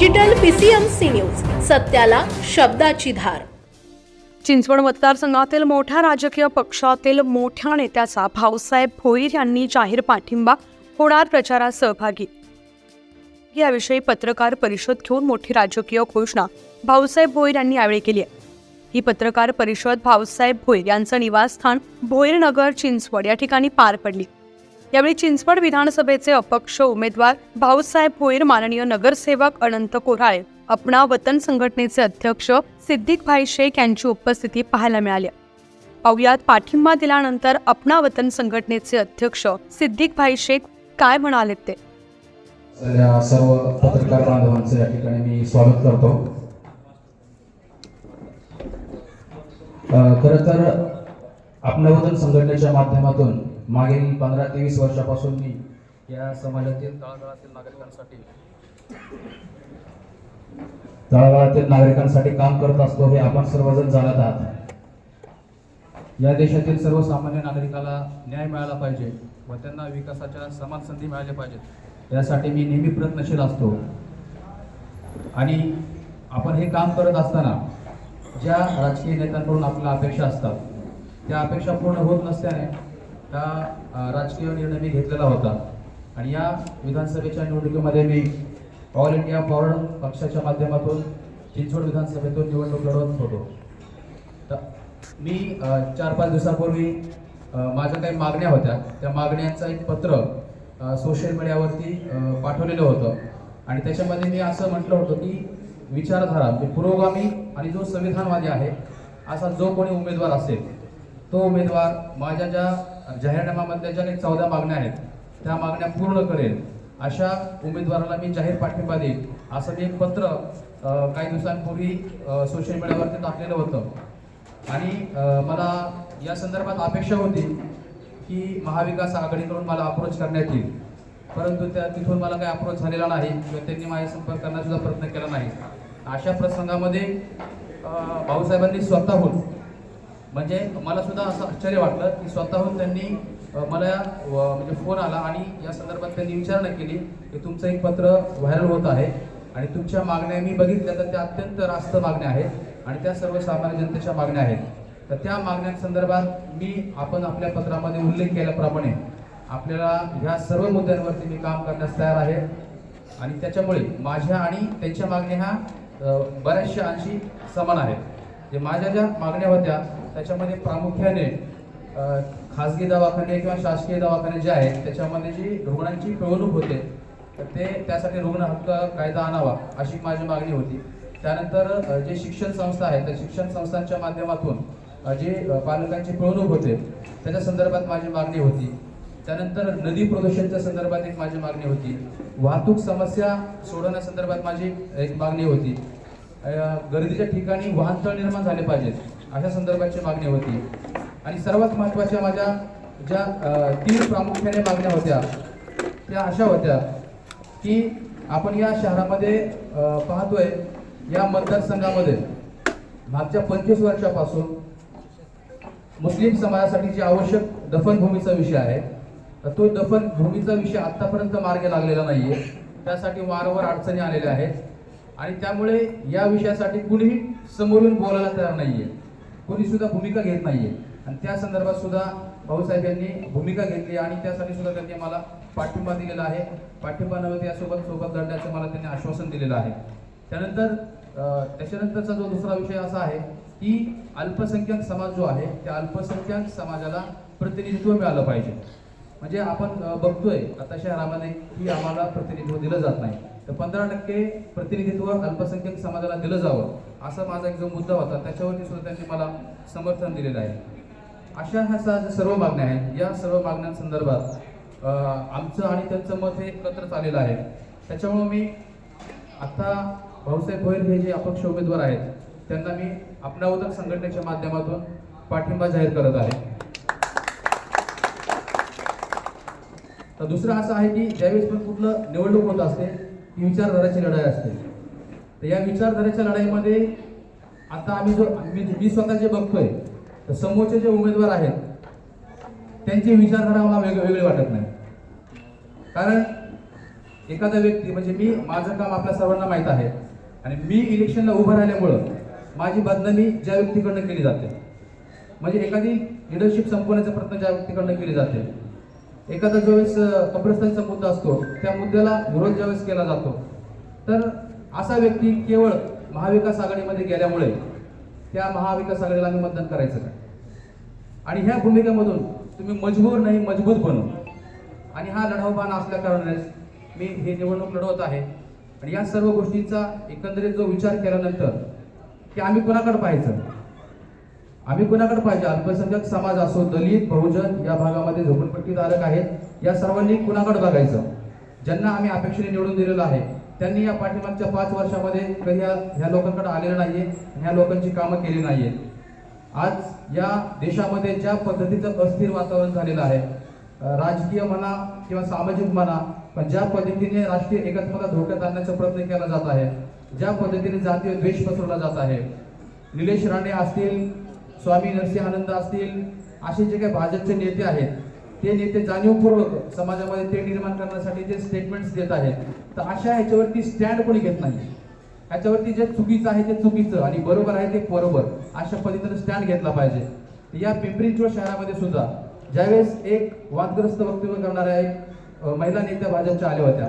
Digital PCMC news सत्याला शब्दाची धार. चिंचवड मतदारसंघातील मोठ्या राजकीय पक्षातील मोठ्या नेत्याचा भाऊसाहेब भोईर यांनी जाहीर पाठिंबा होणार प्रचारात सहभागी. याविषयी पत्रकार परिषद घेऊन मोठी राजकीय घोषणा भाऊसाहेब भोईर यांनी यावेळी केली आहे. ही पत्रकार परिषद भाऊसाहेब भोईर यांचं निवासस्थान भोईर नगर चिंचवड या ठिकाणी पार पडली. यावेळी चिंचवड विधानसभेचे अपक्ष उमेदवार भाऊसाहेब भोईर माननीय नगरसेवक अनंत कोराळे अपना वतन संघटनेचे अध्यक्ष सिद्दीकभाई शेख यांची उपस्थिती पाहायला मिळाली. पाहुयात पाठिंबा दिल्यानंतर अपना वतन संघटनेचे अध्यक्ष सिद्दीकभाई शेख काय म्हणाले ते? सर्व पत्रकार बांधवांचं या ठिकाणी मी स्वागत करतो. खरं तर वतन संघटनेच्या माध्यमातून मागील पंधरा तेवीस वर्षापासून मी या समाजातील तळागाळातील नागरिकांसाठी तळागाळातील नागरिकांसाठी काम करत असतो हे आपण सर्वजण जाणत आहात. या देशातील सर्वसामान्य नागरिकाला न्याय मिळाला पाहिजे व त्यांना विकासाच्या समान संधी मिळाल्या पाहिजेत. यासाठी मी नेहमी प्रयत्नशील असतो. आणि आपण हे काम करत असताना ज्या राजकीय नेत्यांकडून आपल्या अपेक्षा असतात त्या अपेक्षा पूर्ण होत नसल्याने त्या राजकीय निर्णय मी घेतलेला होता. आणि या विधानसभेच्या निवडणुकीमध्ये मी ऑल इंडिया फॉरवर्ड पक्षाच्या माध्यमातून चिंचवड विधानसभेतून निवडणूक लढवत होतो. तर मी चार पाच दिवसापूर्वी माझ्या काही मागण्या होत्या. त्या मागण्यांचं एक पत्र सोशल मीडियावरती पाठवलेलं होतं. आणि त्याच्यामध्ये मी असं म्हटलं होतं की विचारधारा म्हणजे पुरोगामी आणि जो संविधानवादी आहे असा जो कोणी उमेदवार असेल तो उमेदवार माझ्या ज्या जाहीरनाम्यामध्ये ज्या काही चौदा मागण्या आहेत त्या मागण्या पूर्ण करेल. अशा उमेदवाराला मी जाहीर पाठिंबा देईल असं मी एक पत्र काही दिवसांपूर्वी सोशल मीडियावरती टाकलेलं होतं. आणि मला या संदर्भात अपेक्षा होती की महाविकास आघाडीकडून मला अप्रोच करण्यात येईल. परंतु त्या तिथून मला काही अप्रोच झालेला नाही किंवा त्यांनी माझ्या संपर्क करण्याचा प्रयत्न केला नाही. अशा प्रसंगामध्ये भाऊसाहेबांनी स्वतःहून म्हणजे मला सुद्धा असं आश्चर्य वाटलं की स्वतःहून त्यांनी मला व- म्हणजे फोन आला आणि या संदर्भात त्यांनी विचारणा केली की तुमचं एक पत्र व्हायरल होत आहे आणि तुमच्या मागण्या मी बघितल्या तर त्या अत्यंत रास्त मागण्या आहेत आणि त्या सर्वसामान्य जनतेच्या मागण्या आहेत. तर त्या मागण्यांसंदर्भात मी आपण आपल्या पत्रामध्ये उल्लेख केल्याप्रमाणे आपल्याला ह्या सर्व मुद्द्यांवरती मी काम करण्यास तयार आहे. आणि त्याच्यामुळे माझ्या आणि त्यांच्या मागण्या ह्या बऱ्याचशा अंशी समान आहेत. जे माझ्या ज्या मागण्या होत्या त्याच्यामध्ये प्रामुख्याने खाजगी दवाखाने किंवा शासकीय दवाखाने जे आहेत त्याच्यामध्ये जी रुग्णांची पिळवणूक होते तर ते त्यासाठी रुग्ण हक्क कायदा आणावा अशी माझी मागणी होती. त्यानंतर जे शिक्षण संस्था आहेत त्या शिक्षण संस्थांच्या माध्यमातून जी जे पालकांची पिळवणूक होते त्याच्या संदर्भात माझी मागणी होती. त्यानंतर नदी प्रदूषणच्या संदर्भात एक माझी मागणी होती. वाहतूक समस्या सोडवण्यासंदर्भात माझी एक मागणी होती. गर्दीच्या ठिकाणी वाहनतळ निर्माण झाले पाहिजेत. अशा संदर्भाची मागणी होती. आणि सर्वात महत्त्वाच्या माझ्या ज्या तीन प्रामुख्याने मागण्या होत्या त्या अशा होत्या की आपण या शहरामध्ये पाहतोय या मतदारसंघामध्ये मागच्या पंचवीस वर्षापासून मुस्लिम समाजासाठी जे आवश्यक दफनभूमीचा विषय आहे तर तो दफनभूमीचा विषय आतापर्यंत मार्ग लागलेला नाहीये. त्यासाठी वारंवार अडचणी आलेल्या आहेत. आणि त्यामुळे या विषयासाठी कुणीही समोरून बोलायला तयार नाहीये. कोणी सुद्धा भूमिका घेत नाहीये. आणि त्या संदर्भात सुद्धा भाऊसाहेब यांनी भूमिका घेतली आणि त्यासाठी सुद्धा त्यांनी मला पाठिंबा दिलेला आहे. पाठिंबा नव्हे यासोबत सोबत लढण्याचं मला त्यांनी आश्वासन दिलेलं आहे. त्यानंतर त्याच्यानंतरचा जो दुसरा विषय असा आहे की अल्पसंख्याक समाज जो आहे त्या अल्पसंख्याक समाजाला प्रतिनिधित्व मिळालं पाहिजे. म्हणजे आपण बघतोय आता शहरामध्ये की आम्हाला प्रतिनिधित्व दिलं जात नाही. तर पंधरा टक्के प्रतिनिधित्व अल्पसंख्याक समाजाला दिलं जावं असा माझा एक जो मुद्दा होता त्याच्यावरती सुद्धा त्यांनी मला समर्थन दिलेलं आहे. अशा ह्या ज्या सर्व मागण्या आहेत या सर्व मागण्यांसंदर्भात आमचं आणि त्यांचं मत हे एकत्र चाललेलं आहे. त्याच्यामुळं मी आता भाऊसाहेब भोईर हे जे अपक्ष उमेदवार आहेत त्यांना मी आपणावधक संघटनेच्या माध्यमातून पाठिंबा जाहीर करत आहे. तर दुसरं असं आहे की ज्यावेळेस पण कुठलं निवडणूक होत असते ही विचारधाराची लढाई असते. तर या विचारधारेच्या लढाईमध्ये आता आम्ही जो मी मी स्वतः जे बघतोय तर समोरचे जे उमेदवार आहेत त्यांची विचारधारा मला वेग वेगळी वाटत नाही. कारण एखादा व्यक्ती म्हणजे मी माझं काम आपल्या सर्वांना माहीत आहे. आणि मी इलेक्शनला उभं राहिल्यामुळं माझी बदनामी ज्या व्यक्तीकडनं केली जाते म्हणजे एखादी लिडरशिप संपवण्याचा प्रयत्न ज्या व्यक्तीकडनं केली जाते एखादा ज्यावेळेस कब्रस्तानचा मुद्दा असतो त्या मुद्द्याला विरोध ज्यावेळेस केला जातो. तर असा व्यक्ती केवळ महाविकास आघाडीमध्ये गेल्यामुळे त्या महाविकास आघाडीला आम्ही मतदान करायचं का आणि ह्या भूमिकेमधून तुम्ही मजबूर नाही मजबूत बनू. आणि हा लढाऊ असल्या कारणानेच मी हे निवडणूक लढवत आहे. आणि या सर्व गोष्टींचा एकंदरीत जो विचार केल्यानंतर की आम्ही कुणाकडे पाहायचं? आम्ही कुणाकडे पाहिजे? अल्पसंख्याक समाज असो दलित बहुजन या भागामध्ये झोपडपट्टीधारक आहेत. या सर्वांनी कुणाकडे बघायचं? ज्यांना आम्ही अपेक्षेने निवडून दिलेलं आहे त्यांनी या पाठीमागच्या पाच वर्षामध्ये कधी ह्या लोकांकडे आलेलं नाहीये आहे ह्या लोकांची कामं केली नाहीये. आज या देशामध्ये ज्या पद्धतीचं अस्थिर वातावरण झालेलं आहे राजकीय म्हणा किंवा सामाजिक म्हणा पण ज्या पद्धतीने राष्ट्रीय एकात्मता धोक्यात आणण्याचा प्रयत्न केला जात आहे ज्या पद्धतीने जातीय द्वेष पसरवला जात आहे निलेश राणे असतील स्वामी नरसिंहानंद असतील असे जे काही भाजपचे नेते आहेत ते नेते जाणीवपूर्वक समाजामध्ये ते निर्माण करण्यासाठी जे स्टेटमेंट्स देत आहेत तर अशा ह्याच्यावरती स्टँड कोणी घेत नाही. ह्याच्यावरती जे चुकीचं आहे ते चुकीचं आणि बरोबर आहे ते बरोबर अशा पद्धतीने स्टँड घेतला पाहिजे. या पिंपरी चिंचवड शहरामध्ये सुद्धा ज्यावेळेस एक वादग्रस्त वक्तव्य करणाऱ्या एक महिला नेत्या भाजपच्या आल्या होत्या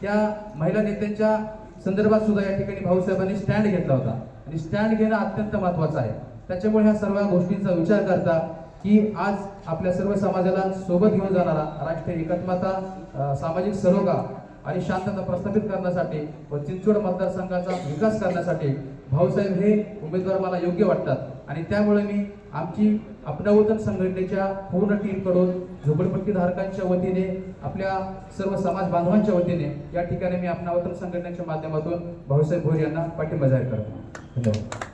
त्या महिला नेत्यांच्या संदर्भात सुद्धा या ठिकाणी भाऊसाहेबांनी स्टँड घेतला होता. आणि स्टँड घेणं अत्यंत महत्वाचं आहे. त्याच्यामुळे ह्या सर्व गोष्टींचा विचार करता की आज आपल्या सर्व समाजाला सोबत घेऊन जाणारा राष्ट्रीय एकात्मता सामाजिक सरोगा आणि शांतता प्रस्थापित करण्यासाठी व चिंचवड मतदारसंघाचा विकास करण्यासाठी भाऊसाहेब हे उमेदवार मला योग्य वाटतात. आणि त्यामुळे मी आमची अपनावतन संघटनेच्या पूर्ण टीमकडून झोपडपट्टीधारकांच्या झोपडपट्टी धारकांच्या वतीने आपल्या सर्व समाज बांधवांच्या वतीने या ठिकाणी मी अपनावतन संघटनेच्या माध्यमातून भाऊसाहेब भोर यांना पाठिंबा जाहीर करतो. धन्यवाद.